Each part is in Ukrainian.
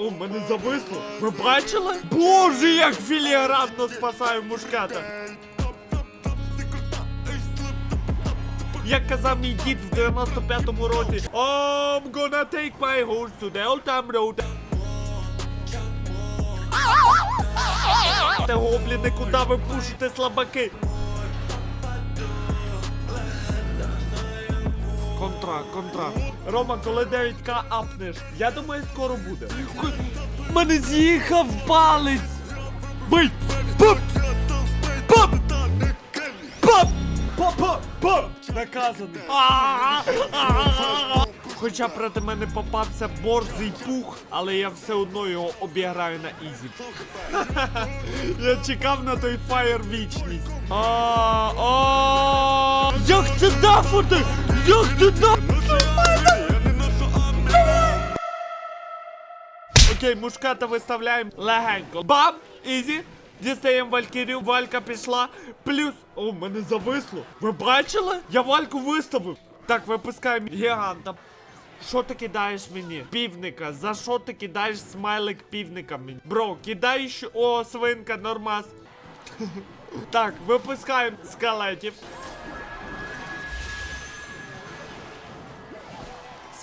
О, мене зависло. Ви бачили? Боже, як філігранно спасаю мушкета. Як казав мій дід в 95-му році. I'm gonna take my horse to the old road. Те гобліни, куди ви пушите слабаки? Контра, контра. Рома, коли 9к апнеш, я думаю, скоро буде. Мене з'їхав палець! Бий! Пап! Пап! Пап! Пап! Пап! Наказаний. Хоча проти мене попався борзий пух, але я все одно його обіграю на ізі. Я чекав на той фаєр вічність. Як це дафути? Як це дафути? Окей, мушката виставляємо легенько. Бам! Ізі! Дістаємо Валькірію, Валька пішла. Плюс. О, мене зависло. Ви бачили? Я Вальку виставив. Так, випускаємо гіганта. Що ти кидаєш мені? Півника. За що ти кидаєш смайлик півника мені? Бро, кидай ще. О, свинка, нормас. Так, випускаємо скелетів.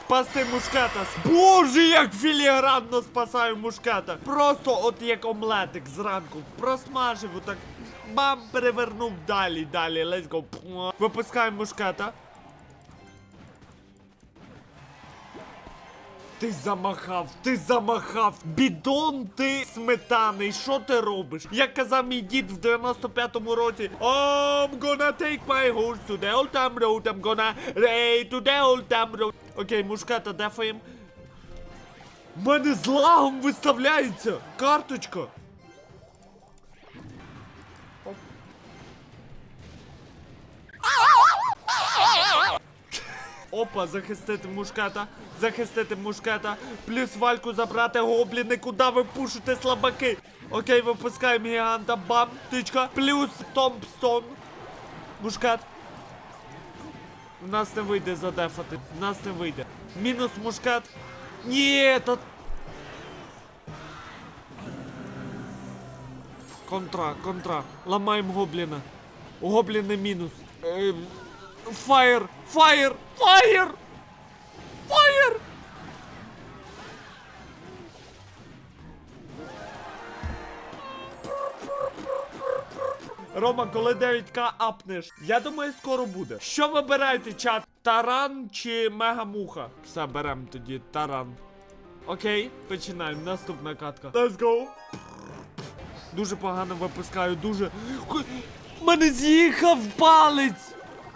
Спасти мушкета. Боже, як філігранно спасаю мушкета. Просто от як омлетик зранку. Просмажив отак. Бам, перевернув далі, далі. Let's go. Випускаємо мушкета. Ти замахав, ти замахав. Бідон ти сметаний. Що ти робиш? Як казав мій дід в 95-му році. I'm gonna take my horse to the old town road. I'm gonna raid to the old town road. Окей, мушкета дефаєм. Мене з лагом виставляється карточка. Опа, захистити мушкета, захистити мушкета, плюс вальку забрати гобліни, куди ви пушите слабаки. Окей, випускаємо гіганта, бам, тичка, плюс томпстон. Мушкет. У нас не вийде задефати, у нас не вийде. Мінус мушкет. Ні, та... Контра, контра. Ламаємо гобліна. У гобліни мінус. Фаєр! Фаєр! Фаєр! Фаєр! Рома, коли 9к апнеш, я думаю, скоро буде. Що вибираєте, чат? Таран чи мегамуха? Все, берем тоді таран. Окей, починаємо. Наступна катка. Let's go. Дуже погано випускаю, дуже. Мене з'їхав палець!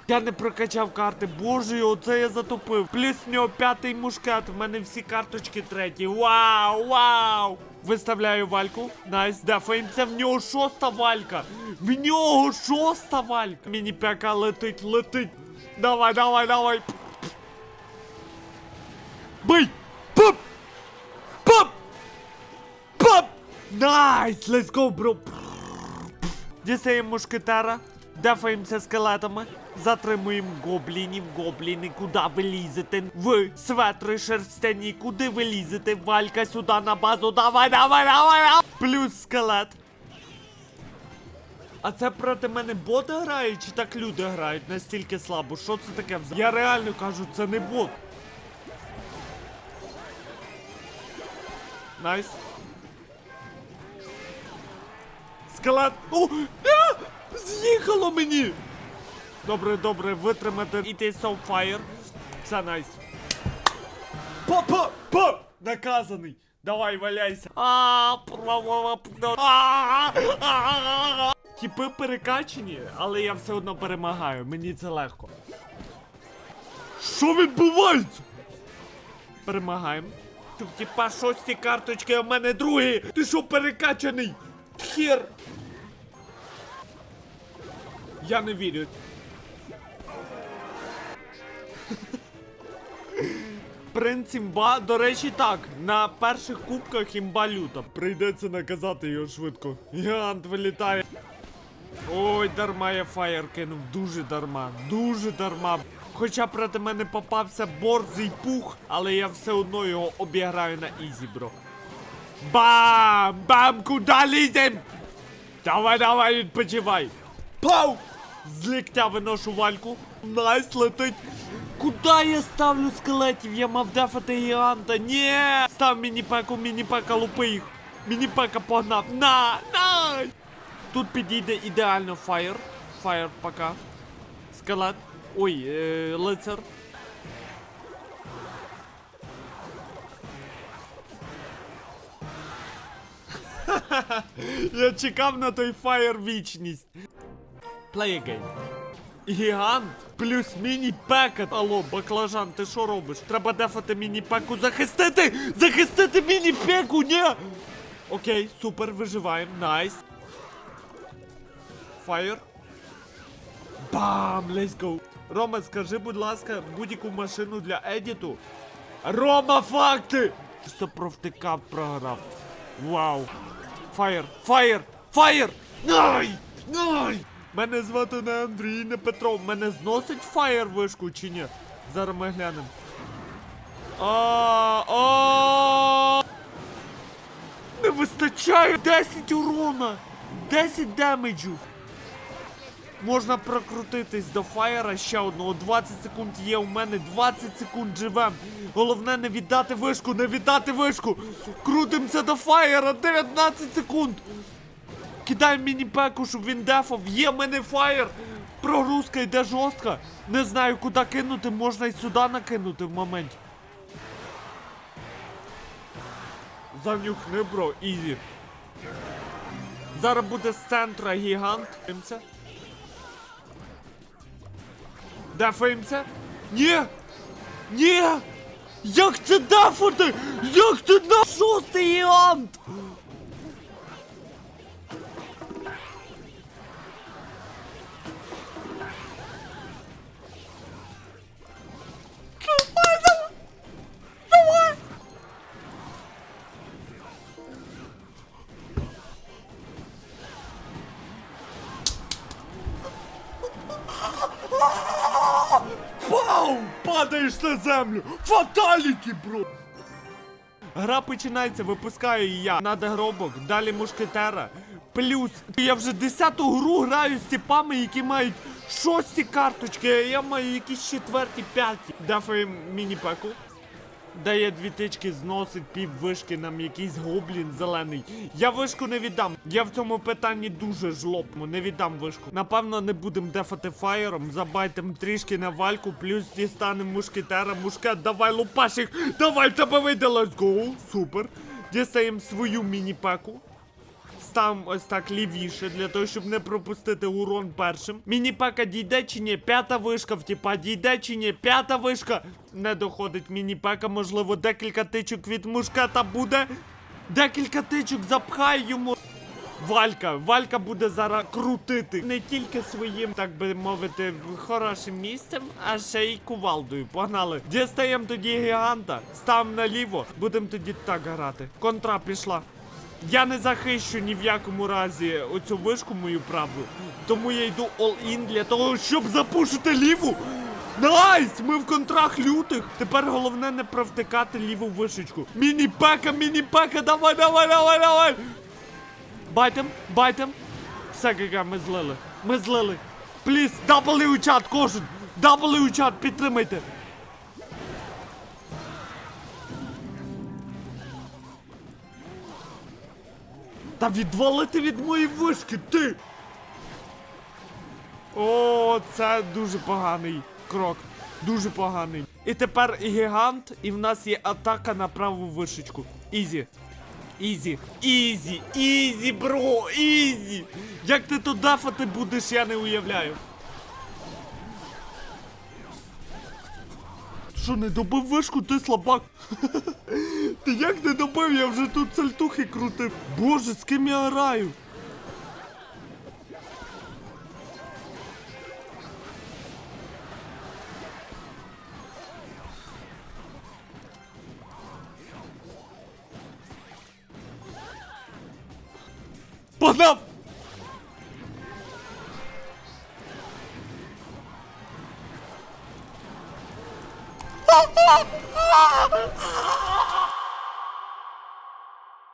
Я не прокачав карти, боже, оце я затопив. Плюс нього п'ятий мушкет, в мене всі карточки треті. Вау, вау! Виставляю вальку. Найс, дефаємося, в нього шоста валька. В нього шоста валька. Міні пека летить, летить. Давай, давай, давай. Бий! Пап! Пап! Пап! Найс! Let's go, бро! Дістаємо мушкетера, дефаємося скелетами, затримуємо гоблінів, гобліни, куди ви лізете? Ви светри шерстяні, куди ви лізете? Валька сюди на базу, давай, давай, давай, давай! Плюс скелет. А це проти мене боти грають чи так люди грають настільки слабо? Що це таке взагалі? Я реально кажу, це не бот. Найс. Скелет. О! А! З'їхало мені! Добре, добре, витримати. It is so fire. Все найс. Па-па! Па! Наказаний! Давай, валяйся. А, Тіпи перекачені, але я все одно перемагаю. Мені це легко. Що відбувається? Перемагаємо. Тут типа шості карточки, а в мене другі. Ти що перекачаний? Хер. Я не вірю. Принц імба, до речі, так. На перших кубках імба люта. Прийдеться наказати його швидко. Гігант вилітає. Ой, дарма я фаєр кинув. Дуже дарма. Дуже дарма. Хоча проти мене попався борзий пух, але я все одно його обіграю на ізі, бро. Бам! Бам! Куда лізем? Давай, давай, відпочивай. Пау! З ліктя виношу вальку. Найс летить. Куда я ставлю скелетів? Я мав дефати гіганта. Ні! Став міні-пеку, міні-пека, лупи їх. Міні-пека погнав. На! На! Тут підійде ідеально фаєр. Фаєр пока. Скелет. Ой, е, лицар. Я чекав на той фаєр вічність. Play again. Гігант плюс міні-пека. Алло, баклажан, ти що робиш? Треба дефати міні-пеку захистити! Захистити міні-пеку, ні! Окей, супер, виживаємо, найс. Фаєр. Бам! Let's go! Рома, скажи, будь ласка, будь-яку машину для едіту. Рома, факти! Все провтикав, програв. Вау! Фаєр! Фаєр! Фаєр! Най! Най! Мене звати не Андрій, не Петро. Мене зносить фаєр вишку чи ні? Зараз ми глянемо. А, а, Не вистачає 10 урона! 10 демеджу! Можна прокрутитись до фаєра ще одного. 20 секунд є у мене, 20 секунд живем. Головне не віддати вишку, не віддати вишку. Крутимося до фаєра, 19 секунд. Кидай міні-пеку, щоб він дефав. Є мене фаєр. Прогрузка йде жорстка. Не знаю, куди кинути, можна і сюди накинути в моменті. Занюхни, бро, ізі. Зараз буде з центра гігант. Дивимося. Дефаємося? Ні! Ні! Як це дефати? Як це на шостий гігант? Падаєш на землю! Фаталіті, бро! Гра починається, випускаю її я на дегробок, далі мушкетера. Плюс я вже десяту гру граю з типами, які мають шості карточки, а я маю якісь четверті, п'яті. Дефаємо міні-пеку. Дає дві тички, зносить пів вишки нам якийсь гоблін зелений. Я вишку не віддам. Я в цьому питанні дуже жлобну, не віддам вишку. Напевно, не будемо дефати фаєром, забайтем трішки на вальку, плюс дістанемо мушкетера. Мушкет, давай лупаш! Давай тебе вийде, let's go! Супер. Дістаємо свою міні-пеку. Ставимо ось так лівіше, для того, щоб не пропустити урон першим. Міні-пека дійде чи ні? П'ята вишка в тіпа дійде чи ні? П'ята вишка. Не доходить міні-пека, можливо, декілька тичок від мушкета буде. Декілька тичок запхай йому. Валька, Валька буде зараз крутити не тільки своїм, так би мовити, хорошим місцем, а ще й кувалдою. Погнали. Дістаємо тоді гіганта, ставимо наліво, будемо тоді так грати. Контра пішла. Я не захищу ні в якому разі оцю вишку мою правду. Тому я йду all-in для того, щоб запушити ліву. Найс! Ми в контрах лютих. Тепер головне не провтикати ліву вишечку. Міні-пека, міні-пека, давай, давай, давай, давай! Байтем, байтем. Все, ГГ, ми злили. Ми злили. Пліс, дабли у чат, кожен. Дабли у чат, підтримайте. Та відвалити від моєї вишки, ти! О, це дуже поганий крок. Дуже поганий. І тепер гігант, і в нас є атака на праву вишечку. Ізі. Ізі. Ізі. Ізі, бро, ізі. Як ти тут дафати будеш, я не уявляю. Що, не добив вишку, ти слабак? Ти як не добив, я вже тут сальтухи крутив. Боже, з ким я граю? Погнав!